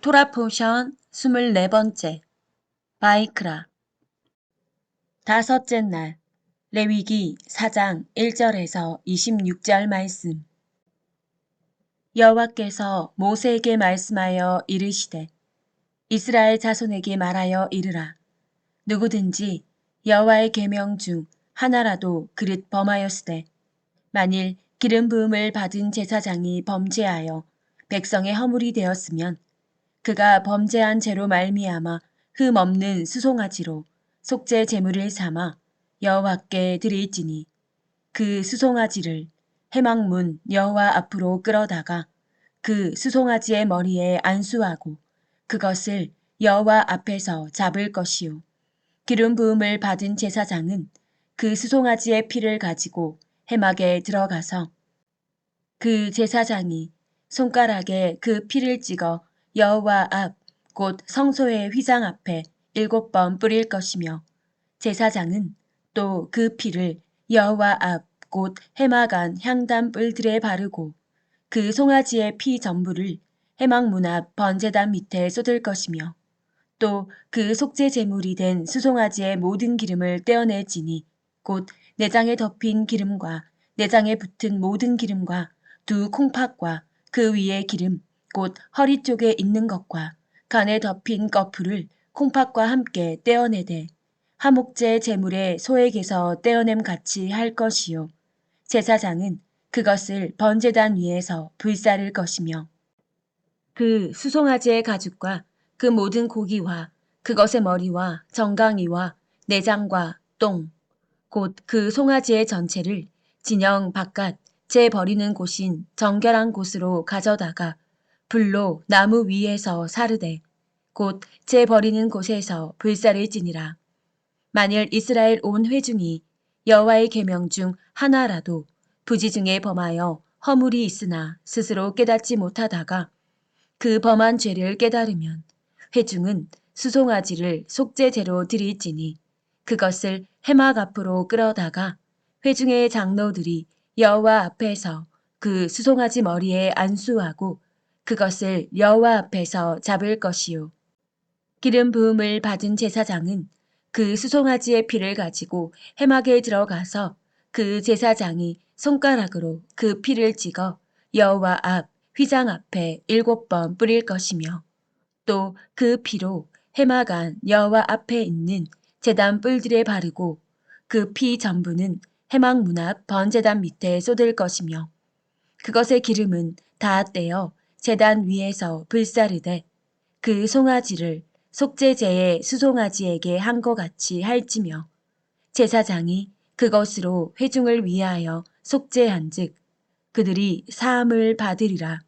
토라 포션 24번째. 바이크라. 다섯째 날 레위기 4장 1절에서 26절 말씀. 여호와께서 모세에게 말씀하여 이르시되 이스라엘 자손에게 말하여 이르라. 누구든지 여호와의 계명 중 하나라도 그릇 범하였으되 만일 기름 부음을 받은 제사장이 범죄하여 백성의 허물이 되었으면 그가 범죄한 죄로 말미암아 흠 없는 수송아지로 속죄 제물을 삼아 여호와께 드릴지니 그 수송아지를 해망문 여호와 앞으로 끌어다가 그 수송아지의 머리에 안수하고 그것을 여호와 앞에서 잡을 것이요. 기름 부음을 받은 제사장은 그 수송아지의 피를 가지고 해막에 들어가서 그 제사장이 손가락에 그 피를 찍어 여호와 앞 곧 성소의 휘장 앞에 일곱 번 뿌릴 것이며 제사장은 또 그 피를 여호와 앞 곧 해마간 향단 뿔들에 바르고 그 송아지의 피 전부를 해막 문앞 번제단 밑에 쏟을 것이며 또 그 속죄 제물이 된 수송아지의 모든 기름을 떼어낼지니 곧 내장에 덮인 기름과 내장에 붙은 모든 기름과 두 콩팥과 그 위에 기름 곧 허리 쪽에 있는 것과 간에 덮인 거풀을 콩팥과 함께 떼어내되 하목제 제물의 소액에서 떼어냄 같이 할 것이요. 제사장은 그것을 번제단 위에서 불사를 것이며 그 수송아지의 가죽과 그 모든 고기와 그것의 머리와 정강이와 내장과 똥 곧 그 송아지의 전체를 진영 바깥 재 버리는 곳인 정결한 곳으로 가져다가 불로 나무 위에서 사르되 곧 재 버리는 곳에서 불사를 지니라. 만일 이스라엘 온 회중이 여호와의 계명 중 하나라도 부지 중에 범하여 허물이 있으나 스스로 깨닫지 못하다가 그 범한 죄를 깨달으면 회중은 수송아지를 속죄제로 드릴지니 그것을 해막 앞으로 끌어다가 회중의 장로들이 여호와 앞에서 그 수송아지 머리에 안수하고 그것을 여호와 앞에서 잡을 것이요. 기름 부음을 받은 제사장은 그 수송아지의 피를 가지고 해막에 들어가서 그 제사장이 손가락으로 그 피를 찍어 여호와 앞 휘장 앞에 일곱 번 뿌릴 것이며 또 그 피로 해막 안 여호와 앞에 있는 제단 뿔들에 바르고 그 피 전부는 해막 문 앞 번제단 밑에 쏟을 것이며 그것의 기름은 다 떼어 제단 위에서 불사르되 그 송아지를 속죄제의 수송아지에게 한 것 같이 할지며 제사장이 그것으로 회중을 위하여 속죄한즉 그들이 사함을 받으리라.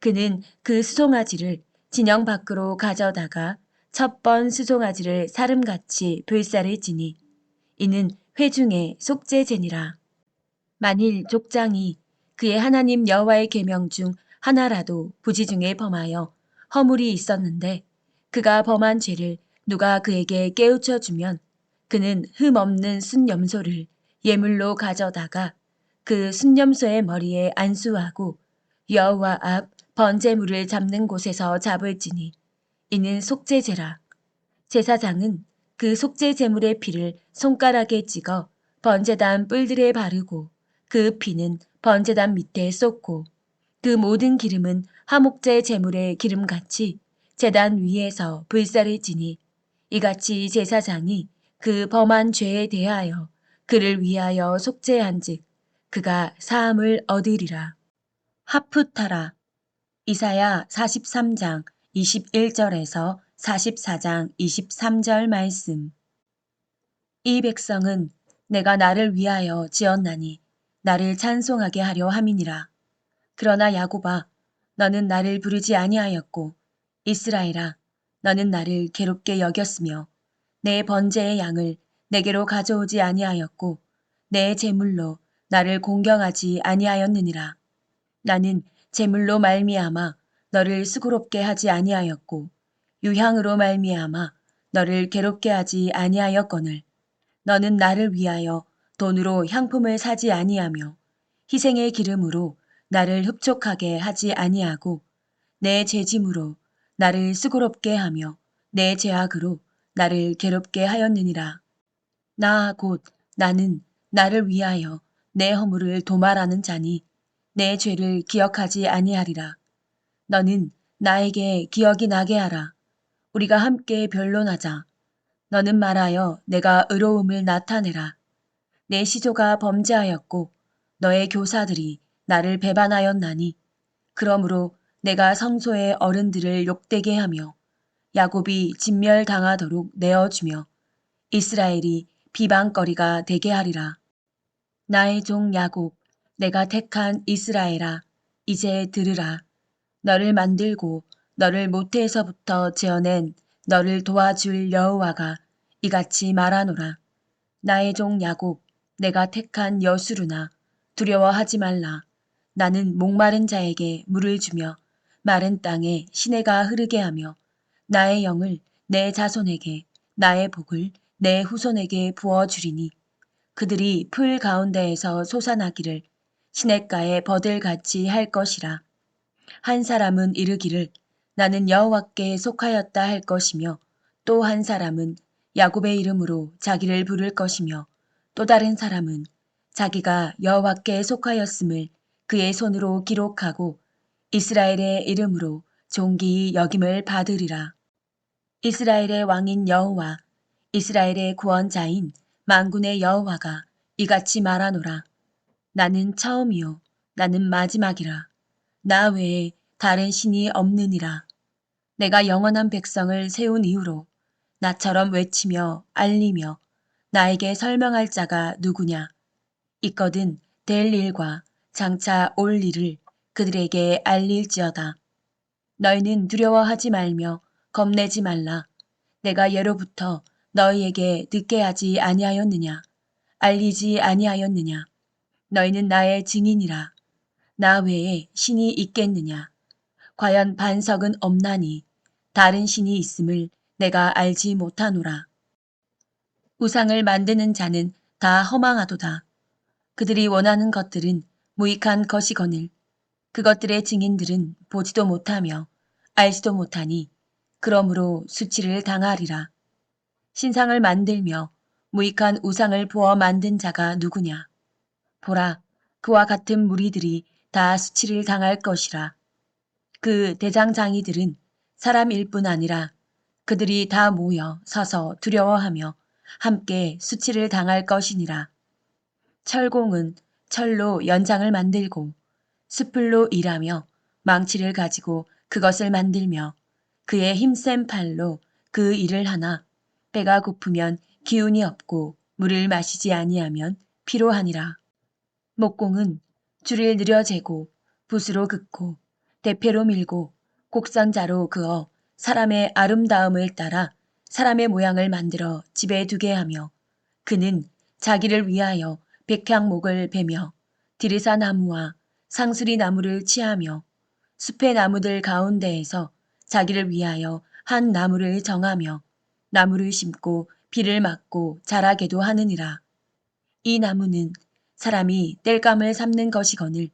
그는 그 수송아지를 진영 밖으로 가져다가 첫 번 수송아지를 사름같이 불사를 지니 이는 회중의 속죄제니라. 만일 족장이 그의 하나님 여호와의 계명 중 하나라도 부지 중에 범하여 허물이 있었는데 그가 범한 죄를 누가 그에게 깨우쳐 주면 그는 흠 없는 순염소를 예물로 가져다가 그 순염소의 머리에 안수하고 여호와 앞 번제물을 잡는 곳에서 잡을지니 이는 속죄제라. 제사장은 그 속죄 제물의 피를 손가락에 찍어 번제단 뿔들에 바르고 그 피는 번제단 밑에 쏟고 그 모든 기름은 하목제 제물의 기름같이 제단 위에서 불사를 지니 이같이 제사장이 그 범한 죄에 대하여 그를 위하여 속죄한즉 그가 사함을 얻으리라. 하프타라 이사야 43장 21절에서 44장 23절 말씀. 이 백성은 내가 나를 위하여 지었나니 나를 찬송하게 하려 함이니라. 그러나 야곱아 너는 나를 부르지 아니하였고 이스라엘아 너는 나를 괴롭게 여겼으며 내 번제의 양을 내게로 가져오지 아니하였고 내 제물로 나를 공경하지 아니하였느니라. 나는 제물로 말미암아 너를 수고롭게 하지 아니하였고 유향으로 말미암아 너를 괴롭게 하지 아니하였거늘 너는 나를 위하여 돈으로 향품을 사지 아니하며 희생의 기름으로 나를 흡족하게 하지 아니하고 내 죄짐으로 나를 수고롭게 하며 내 죄악으로 나를 괴롭게 하였느니라. 나 곧 나는 나를 위하여 내 허물을 도말하는 자니 내 죄를 기억하지 아니하리라. 너는 나에게 기억이 나게 하라. 우리가 함께 변론하자. 너는 말하여 내가 의로움을 나타내라. 내 시조가 범죄하였고 너의 교사들이 나를 배반하였나니 그러므로 내가 성소의 어른들을 욕되게 하며 야곱이 진멸당하도록 내어주며 이스라엘이 비방거리가 되게 하리라. 나의 종 야곱, 내가 택한 이스라엘아, 이제 들으라. 너를 만들고 너를 모태에서부터 지어낸 너를 도와줄 여호와가 이같이 말하노라. 나의 종 야곱, 내가 택한 여수르나 두려워하지 말라. 나는 목마른 자에게 물을 주며 마른 땅에 시내가 흐르게 하며 나의 영을 내 자손에게 나의 복을 내 후손에게 부어 주리니 그들이 풀 가운데에서 솟아나기를 시냇가에 버들같이 할 것이라. 한 사람은 이르기를 나는 여호와께 속하였다 할 것이며 또 한 사람은 야곱의 이름으로 자기를 부를 것이며 또 다른 사람은 자기가 여호와께 속하였음을 그의 손으로 기록하고 이스라엘의 이름으로 존귀히 여김을 받으리라. 이스라엘의 왕인 여호와, 이스라엘의 구원자인 만군의 여호와가 이같이 말하노라. 나는 처음이요, 나는 마지막이라. 나 외에 다른 신이 없느니라. 내가 영원한 백성을 세운 이후로 나처럼 외치며 알리며 나에게 설명할 자가 누구냐. 있거든 될 일과 장차 올 일을 그들에게 알릴지어다. 너희는 두려워하지 말며 겁내지 말라. 내가 예로부터 너희에게 듣게 하지 아니하였느냐. 알리지 아니하였느냐. 너희는 나의 증인이라. 나 외에 신이 있겠느냐. 과연 반석은 없나니 다른 신이 있음을 내가 알지 못하노라. 우상을 만드는 자는 다 허망하도다. 그들이 원하는 것들은 무익한 것이거늘 그것들의 증인들은 보지도 못하며 알지도 못하니 그러므로 수치를 당하리라. 신상을 만들며 무익한 우상을 부어 만든 자가 누구냐. 보라, 그와 같은 무리들이 다 수치를 당할 것이라. 그 대장장이들은 사람일 뿐 아니라 그들이 다 모여 서서 두려워하며 함께 수치를 당할 것이니라. 철공은 철로 연장을 만들고 숯불로 일하며 망치를 가지고 그것을 만들며 그의 힘센 팔로 그 일을 하나 배가 고프면 기운이 없고 물을 마시지 아니하면 피로하니라. 목공은 줄을 느려재고 붓으로 긋고 대패로 밀고 곡선자로 그어 사람의 아름다움을 따라 사람의 모양을 만들어 집에 두게 하며 그는 자기를 위하여 백향목을 베며 디르사 나무와 상수리 나무를 취하며 숲의 나무들 가운데에서 자기를 위하여 한 나무를 정하며 나무를 심고 비를 맞고 자라게도 하느니라. 이 나무는 사람이 땔감을 삼는 것이거늘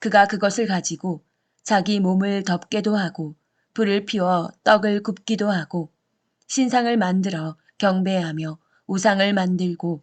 그가 그것을 가지고 자기 몸을 덮게도 하고 불을 피워 떡을 굽기도 하고 신상을 만들어 경배하며 우상을 만들고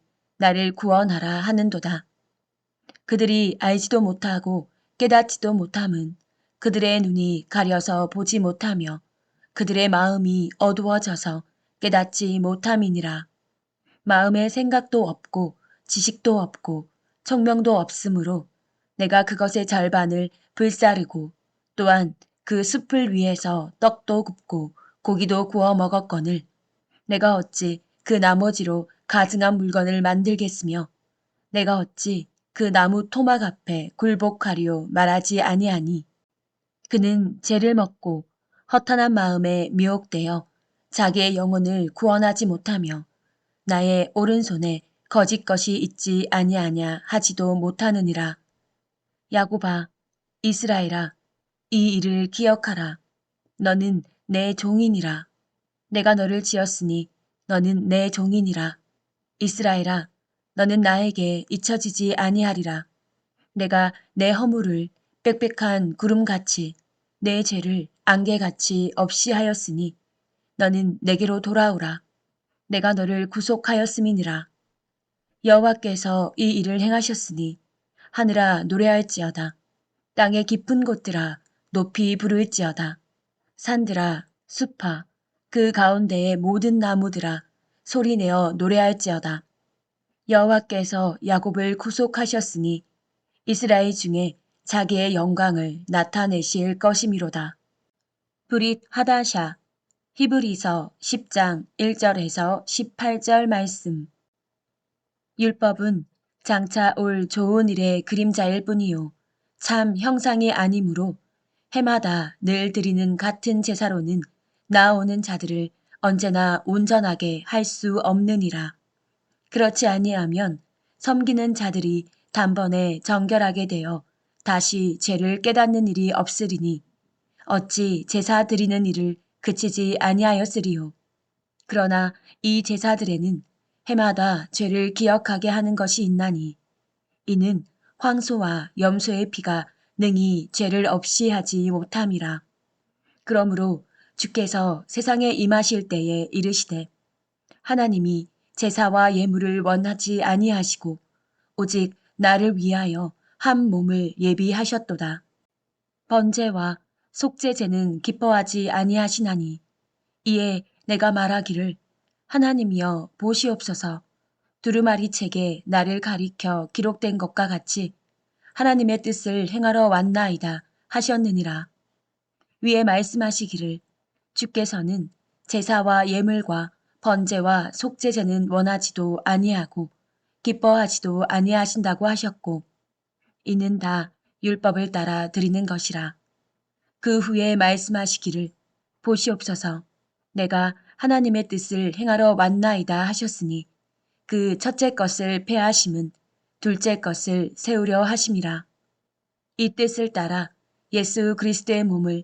나를 구원하라 하는도다. 그들이 알지도 못하고 깨닫지도 못함은 그들의 눈이 가려서 보지 못하며 그들의 마음이 어두워져서 깨닫지 못함이니라. 마음에 생각도 없고 지식도 없고 청명도 없으므로 내가 그것의 절반을 불사르고 또한 그 숲을 위해서 떡도 굽고 고기도 구워 먹었거늘 내가 어찌 그 나머지로 가증한 물건을 만들겠으며 내가 어찌 그 나무 토막 앞에 굴복하리오 말하지 아니하니 그는 죄를 먹고 허탄한 마음에 미혹되어 자기의 영혼을 구원하지 못하며 나의 오른손에 거짓 것이 있지 아니하냐 하지도 못하느니라. 야곱아, 이스라엘아, 이 일을 기억하라. 너는 내 종이니라. 내가 너를 지었으니 너는 내 종이니라. 이스라엘아, 너는 나에게 잊혀지지 아니하리라. 내가 내 허물을 빽빽한 구름같이 내 죄를 안개같이 없이 하였으니 너는 내게로 돌아오라. 내가 너를 구속하였음이니라. 여호와께서 이 일을 행하셨으니 하늘아 노래할지어다. 땅의 깊은 곳들아 높이 부를지어다. 산들아 숲아 그 가운데의 모든 나무들아 소리내어 노래할지어다. 여호와께서 야곱을 구속하셨으니 이스라엘 중에 자기의 영광을 나타내실 것이미로다. 브릿 하다샤 히브리서 10장 1절에서 18절 말씀 율법은 장차 올 좋은 일의 그림자일 뿐이요 참 형상이 아니므로 해마다 늘 드리는 같은 제사로는 나오는 자들을 언제나 온전하게 할 수 없느니라. 그렇지 아니하면 섬기는 자들이 단번에 정결하게 되어 다시 죄를 깨닫는 일이 없으리니 어찌 제사 드리는 일을 그치지 아니하였으리요. 그러나 이 제사들에는 해마다 죄를 기억하게 하는 것이 있나니 이는 황소와 염소의 피가 능히 죄를 없이 하지 못함이라. 그러므로 주께서 세상에 임하실 때에 이르시되 하나님이 제사와 예물을 원하지 아니하시고 오직 나를 위하여 한 몸을 예비하셨도다. 번제와 속죄제는 기뻐하지 아니하시나니 이에 내가 말하기를 하나님이여 보시옵소서 두루마리 책에 나를 가리켜 기록된 것과 같이 하나님의 뜻을 행하러 왔나이다 하셨느니라. 위에 말씀하시기를 주께서는 제사와 예물과 번제와 속죄제는 원하지도 아니하고 기뻐하지도 아니하신다고 하셨고 이는 다 율법을 따라 드리는 것이라. 그 후에 말씀하시기를 보시옵소서 내가 하나님의 뜻을 행하러 왔나이다 하셨으니 그 첫째 것을 폐하심은 둘째 것을 세우려 하심이라. 이 뜻을 따라 예수 그리스도의 몸을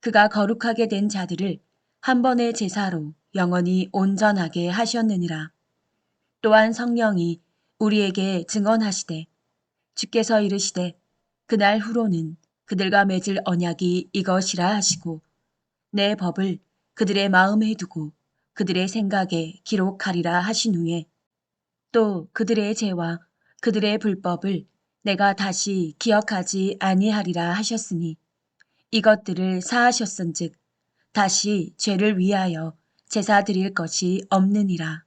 그가 거룩하게 된 자들을 한 번의 제사로 영원히 온전하게 하셨느니라. 또한 성령이 우리에게 증언하시되 주께서 이르시되 그날 후로는 그들과 맺을 언약이 이것이라 하시고 내 법을 그들의 마음에 두고 그들의 생각에 기록하리라 하신 후에 또 그들의 죄와 그들의 불법을 내가 다시 기억하지 아니하리라 하셨으니 이것들을 사하셨은즉 다시 죄를 위하여 제사 드릴 것이 없느니라.